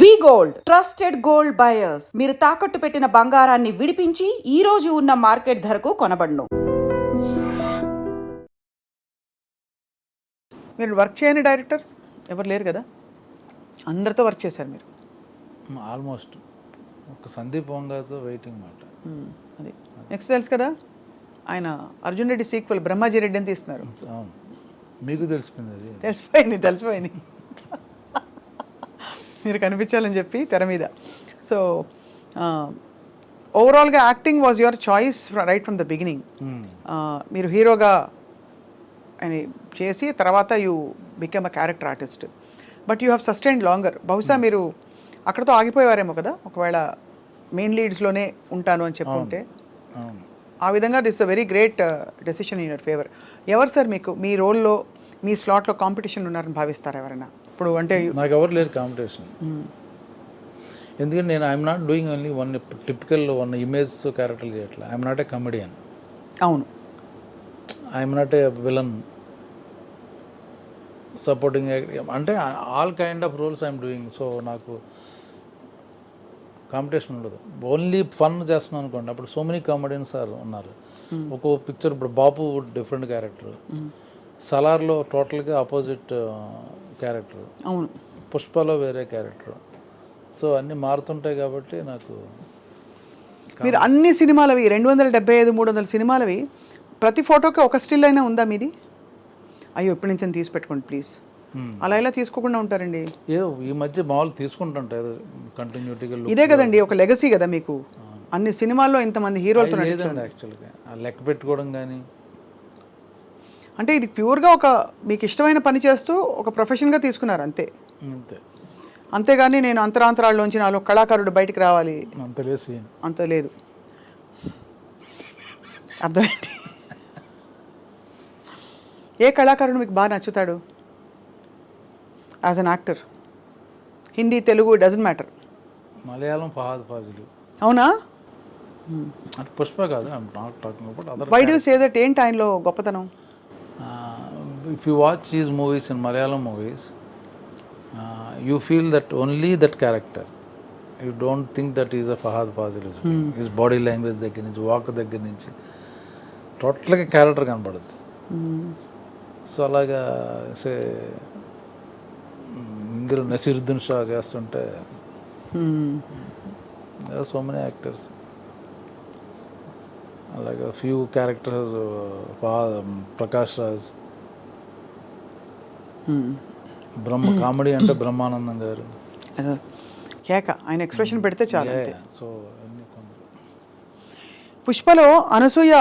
V gold trusted gold buyers. మీరు తాకట్టు పెట్టిన బంగారాన్ని విడిపించి ఈ రోజు ఉన్న మార్కెట్ ధరకు కొనబడును. మీరు వర్క్ చేయని డైరెక్టర్స్? ఎవరు లేరు కదా? అందరితో వర్క్ చేశారు మీరు. ఆల్మోస్ట్. ఒక సందీప్ వంగతో వెయిటింగ్ మాట. అది. నెక్స్ట్ తెలుసు కదా? ఆయన అర్జున్ రెడ్డి సీక్వెల్ బ్రహ్మాజీ రెడ్డి అని తీస్తున్నారు. మీకు తెలిసిపోయింది అది. తెలిసిపోయింది తెలిసిపోయింది. మీరు కనిపించాలని చెప్పి తెర మీద. సో ఓవరాల్గా acting was your choice right from the beginning Hmm. మీరు హీరోగా అని చేసి తర్వాత you become a character artist but you have sustain longer బహుశా మీరు అక్కడతో ఆగిపోయేవారేమో కదా? ఒకవేళ మెయిన్ లీడ్స్లోనే ఉంటాను అని చెప్పుంటే. అవును. ఆ విధంగా this a very great decision in your favour ఎవరు సార్ మీకు? మీ రోల్లో మీ స్లాట్లో కాంపిటీషన్ ఉన్నారని భావిస్తారు ఎవరైనా? ఇప్పుడు అంటే నాకు ఎవరు లేరు కాంపిటీషన్ ఎందుకంటే నేను I'm not doing only one typical one image character చేయట్లా. ఐఎమ్ నాట్ ఏ కమెడియన్ అవును. I'm not a villain supporting అంటే all kind of roles I'm doing so నాకు కాంపిటీషన్ ఉండదు. ఓన్లీ ఫన్ చేస్తున్నాను అనుకోండి. అప్పుడు సో మెనీ కామెడియన్స్ ఆర్ ఉన్నారు. ఒక్కో పిక్చర్ ఇప్పుడు బాపు డిఫరెంట్ క్యారెక్టర్ సలార్లో టోటల్గా ఆపోజిట్ క్యారెక్టర్. అవును. పుష్పలో వేరే క్యారెక్టర్. సో అన్నీ మారుతుంటాయి కాబట్టి నాకు మీరు అన్ని సినిమాలవి రెండు వందల డెబ్బై ఐదు మూడు వందల సినిమాలవి ప్రతి ఫోటోకి ఒక స్టిల్ అయినా ఉందా మీది? అయ్యో ఇప్పటి నుంచి తీసి పెట్టుకోండి ప్లీజ్. అలా ఇలా తీసుకోకుండా ఉంటారండి? ఏ ఈ మధ్య మామూలు తీసుకుంటుంటా ఏదో కంటిన్యూటీగా ఇదే కదండి ఒక లెగసీ కదా మీకు. అన్ని సినిమాల్లో ఇంతమంది హీరోలతో యాక్చువల్గా లెక్క పెట్టుకోవడం కానీ అంటే ఇది ప్యూర్గా ఒక మీకు ఇష్టమైన పని చేస్తూ ఒక ప్రొఫెషన్గా తీసుకున్నారు అంతే. అంతే. అంతేగాని నేను అంతరాంతరాల్లోంచి నాలో కళాకారుడు బయటికి రావాలి. అంత లేదు అర్థమైంది? ఏ కళాకారుడు మీకు బాగా నచ్చుతాడు? As an actor. Hindi Telugu doesn't matter. Malayalam Fahadh Faasil. అవునా? అంటే పుష్ప కాదు వై డూ సే దట్ ఏంటి ఆయనలో గొప్పతనం? If you watch his movies in Malayalam movies you feel that only that character you don't think that is a Fahadh Faasil his body language దగ్గర నుంచి walk దగ్గర నుంచి టోటల్గా క్యారెక్టర్ కనపడుద్ది సో అలాగా సే ఇందులో నసీరుద్దీన్ షా చేస్తుంటే సో మెనీ యాక్టర్స్ అలాగే few characters Prakash Raj Brahma comedy అంటే బ్రహ్మానందం గారు. కేక ఆయన ఎక్స్ప్రెషన్ పెడితే చాలు so పుష్పలో Anasuya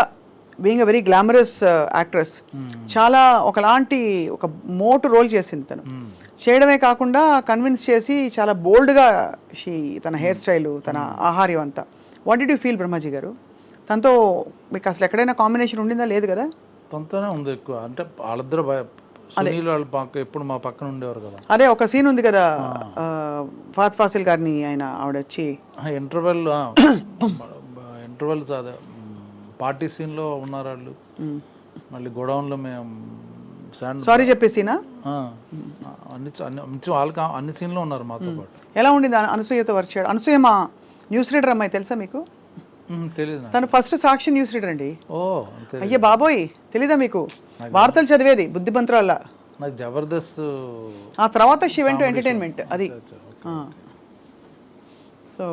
being a very glamorous actress చాలా ఒకలాంటి ఒక మోటు రోల్ చేసింది తను. చేయడమే కాకుండా కన్విన్స్ చేసి చాలా బోల్డ్గా షీ తన హెయిర్ స్టైల్ తన ఆహార్యం అంతా. What did you feel Brahmaji garu? తనతో మీకు అసలు ఎక్కడైనా కాంబినేషన్ ఉండిందా? లేదు కదా? తనతోనే ఉంది ఎక్కువ. అంటే వాళ్ళిద్దరు సునీల్ వాళ్ళ ఎప్పుడు మా పక్కన ఉండేవారు కదా. అదే ఒక సీన్ ఉంది కదా ఫాత్ ఫాసిల్ గారిని ఆయన ఆవిడ వచ్చి ఇంటర్వెల్ ఇంటర్వెల్ అదే పార్టీ సీన్లో ఉన్నారు వాళ్ళు. మళ్ళీ గోడౌన్లో మేము సారీ చెప్పేసినా అన్ని అన్ని మంచి వాళ్ళు కా- అన్ని సీన్లో ఉన్నారు మాతో పాటు. ఎలా ఉండింది అన- అనసూయతో వర్క్ చేయడం? అనసూయ మా న్యూస్ రీడర్ అమ్మాయి తెలుసా మీకు? నాకు. తను ఫస్ట్ సాక్షి న్యూస్ రీడర్ అండి. ఓ అయ్యే బాబోయ్ తెలీదా మీకు? వార్తలు చదివేది బుద్ధిమంతురాల నాకు జబర్దస్త్ ఆ తర్వాత షీ వెంట్ ఎంటర్టైన్మెంట్ అది. సో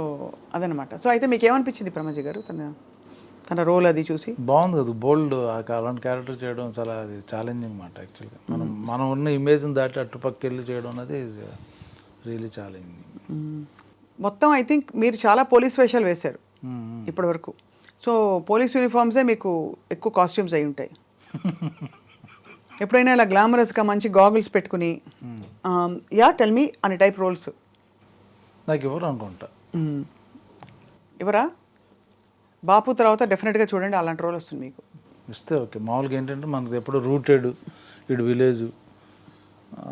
అదనమాట. సో అయితే మీకు ఏమనిపించింది ప్రమజీ గారు? తన తన రోల్ అది చూసి? బాగుంది కదా బోల్డ్ అలాంటి క్యారెక్టర్ చేయడం చాలా అది ఛాలెంజింగ్ మాట యాక్చువల్గా మనం మనం ఉన్న ఇమేజ్ని దాటి అటుపక్క వెళ్ళి చేయడం అనేది రియలీ ఛాలెంజింగ్. మొత్తం ఐ థింక్ మీరు చాలా పోలీస్ వేషాలు వేశారు. ఇప్పటి వరకు సో పోలీస్ యూనిఫామ్సే మీకు ఎక్కువ కాస్ట్యూమ్స్ అయి ఉంటాయి. ఎప్పుడైనా ఇలా గ్లామరస్గా మంచి గాగుల్స్ పెట్టుకుని యా టెల్ మీ అనే టైప్ రోల్స్ నాకు ఎవరు అనుకుంటా. ఎవరా? బాపు తర్వాత డెఫినెట్గా చూడండి అలాంటి రోల్ వస్తుంది మీకు. ఇస్తే ఓకే. మామూలుగా ఏంటంటే మనది ఎప్పుడు రూటెడ్ ఇటు విలేజ్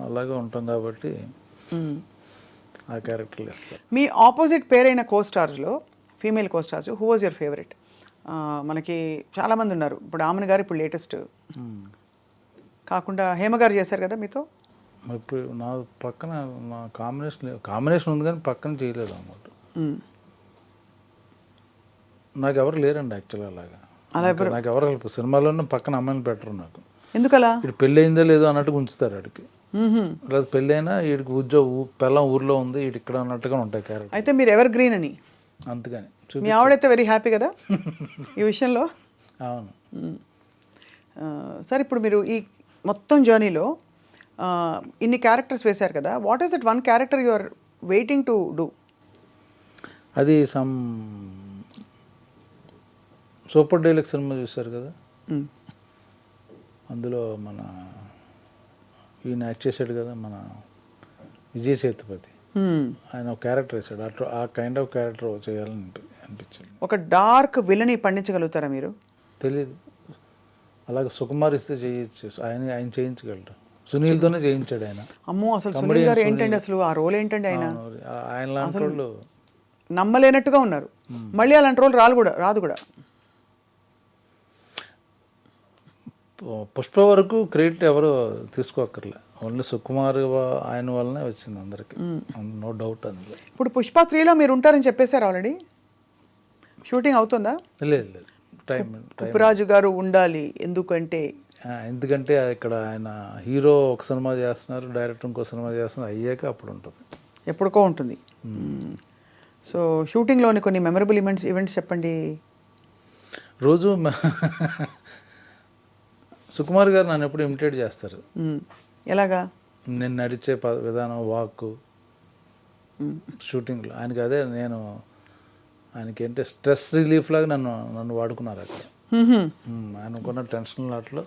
అలాగే ఉంటాం కాబట్టి. ఆ క్యారెక్టర్లు ఇస్తారు. మీ ఆపోజిట్ పేరైన కో స్టార్స్లో female co stars who was your favourite మనకి చాలామంది ఉన్నారు. ఇప్పుడు ఆమెను గారు ఇప్పుడు లేటెస్ట్ కాకుండా హేమ గారు చేశారు కదా మీతో? ఇప్పుడు నా పక్కన నా కాంబినేషన్ కాంబినేషన్ ఉంది కానీ పక్కన చేయలేదు అనమాట మ్మ్. నాకు ఎవరు లేరండి యాక్చువల్గా అలాగా. నాకు- ఎవరు help- సినిమాలోనే పక్కన అమ్మాయిని పెట్టరు నాకు. ఎందుకలా? ఇటు పెళ్ళి అయిందో లేదో అన్నట్టుగా ఉంచుతారు ఆడికి. లేదా పెళ్ళి అయినా వీడికి ఉద్యోగం పెళ్ళం ఊర్లో ఉంది వీడి ఇక్కడ అన్నట్టుగా ఉంటాయి క్యారెక్టర్ అయితే మీరు ఎవర్ గ్రీన్ అని? అందుకని మీ ఆవిడైతే వెరీ హ్యాపీ కదా? ఈ విషయంలో? అవును. సార్ ఇప్పుడు మీరు ఈ మొత్తం జర్నీలో ఇన్ని క్యారెక్టర్స్ వేశారు కదా what is that one character you are waiting to do అది సమ్ సూపర్ డైలక్స్ సినిమా చూశారు కదా? అందులో మన ఈయన యాక్ట్ చేశాడు కదా మన విజయ్ సేతుపతి. ఆయన ఒక క్యారెక్టర్ వేసాడు అట్లా ఆ కైండ్ ఆఫ్ క్యారెక్టర్ చేయాలని అనిపించింది. ఒక డార్క్ విలని పండించగలుగుతారా మీరు? తెలియదు అలాగే సుకుమార్ ఇస్తే చేయొచ్చు ఆయన ఆయన చేయించగలరు. సునీల్తోనే చేయించాడు ఆయన. అమ్మో అసలు సునీల్ గారు ఏంటండి అసలు? ఆ రోల్ ఏంటండి ఆయన? ఆయన లాంటి వాళ్ళు నమ్మలేనట్టుగా ఉన్నారు. మళ్ళీ అలాంటి రోల్ రాదు కూడా రాదు కూడా. పుష్ప వరకు క్రెడిట్ ఎవరు తీసుకోక్కర్లే. ఓన్లీ సుకుమార్ ఆయన వల్లనే వచ్చింది అందరికి. నో డౌట్ అందులో. ఇప్పుడు పుష్ప త్రీలో మీరు ఉంటారని చెప్పేశారు ఆల్రెడీ షూటింగ్ అవుతుందా? లేదు లేదు టైం ఉప్పురాజు గారు ఉండాలి ఎందుకంటే? ఎందుకంటే ఇక్కడ ఆయన హీరో ఒక సినిమా చేస్తున్నారు డైరెక్టర్ ఇంకో సినిమా చేస్తున్నారు అయ్యాక అప్పుడు ఉంటుంది. ఎప్పటికో ఉంటుంది. సో షూటింగ్లోని కొన్ని మెమరబుల్ ఈవెంట్స్ ఈవెంట్స్ చెప్పండి? రోజు సుకుమార్ గారు నన్ను ఎప్పుడు ఇమిటేట్ చేస్తారు. మ్మ్. ఎలాగా? నేను నడిచే విధానం వాక్ షూటింగ్లో ఆయనకి అదే నేను ఆయనకి ఏంటంటే స్ట్రెస్ రిలీఫ్ లాగా నన్ను నన్ను వాడుకున్నారు అక్కడ. ఉమ్, ఆయనకున్న టెన్షన్ వాటిలో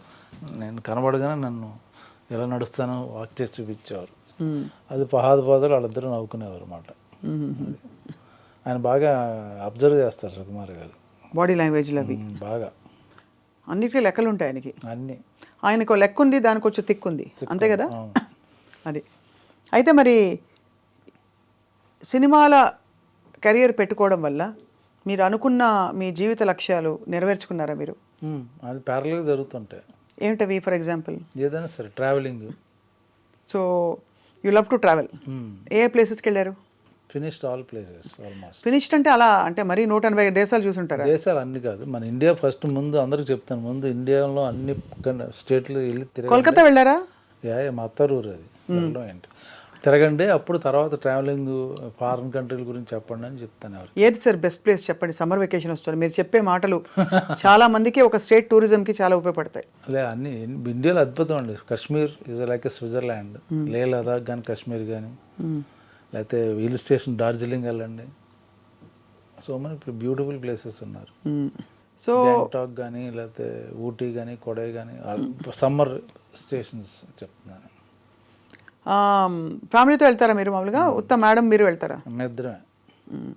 నేను కనబడగానే నన్ను ఎలా నడుస్తానో వాక్ చేసి చూపించేవారు. అది పహాదు పాదులు వాళ్ళిద్దరూ నవ్వుకునేవారు అనమాట. ఆయన బాగా అబ్జర్వ్ చేస్తారు సుకుమార్ గారు. బాడీ లాంగ్వేజ్లు అవి. బాగా. అన్నిటికీ లెక్కలు ఉంటాయి ఆయనకి. అన్నీ. ఆయనకు లెక్క ఉంది దానికి వచ్చి తిక్కు ఉంది. అంతే కదా. అది. అయితే మరి సినిమాల కెరియర్ పెట్టుకోవడం వల్ల మీరు అనుకున్న మీ జీవిత లక్ష్యాలు నెరవేర్చుకున్నారా మీరు? అది ప్యారల్గా జరుగుతుంటాయి. ఏమిటవి ఫర్ ఎగ్జాంపుల్ ఏదైనా సరే travelling so you love to travel ఏ ప్లేసెస్కి వెళ్ళారు finished all places almost finished అంటే అలా అంటే మరీ నూట ఎనభై దేశాలు చూసుంటారా? దేశాలు అన్ని కాదు. మన ఇండియా ఫస్ట్ ముందు అందరికి చెప్తాను. ముందు ఇండియాలో అన్ని స్టేట్లు వెళ్ళి కోల్కతా వెళ్ళారా? యా మా అత్తారూరు అది. వెళ్ళడం ఏంటి? తిరగండి అప్పుడు తర్వాత ట్రావెలింగ్ ఫారిన్ కంట్రీల గురించి చెప్పండి అని చెప్తాను ఎవరు. ఏది సార్ బెస్ట్ ప్లేస్ చెప్పండి? సమ్మర్ వెకేషన్ వస్తుంది. మీరు చెప్పే మాటలు చాలా మందికి ఒక స్టేట్ టూరిజంకి చాలా ఉపయోగపడతాయి. లే అన్ని ఇండియాలో అద్భుతం అండి. కాశ్మీర్ ఇస్ లైక్ స్విట్జర్లాండ్ లే లదాఖ్ కానీ కాశ్మీర్ కానీ లేకపోతే హిల్ స్టేషన్ డార్జిలింగ్ వెళ్ళండి. సో మన ఇప్పుడు బ్యూటిఫుల్ ప్లేసెస్ ఉన్నారు సో గ్యాంగ్టాక్ కానీ లేకపోతే ఊటీ కానీ కొడై కానీ సమ్మర్ స్టేషన్స్ చెప్తున్నాను. ఫ్యామిలీతో వెళ్తారా మీరు మామూలుగా? ఉత్త మేడం మీరు వెళ్తారా? మ్మ్.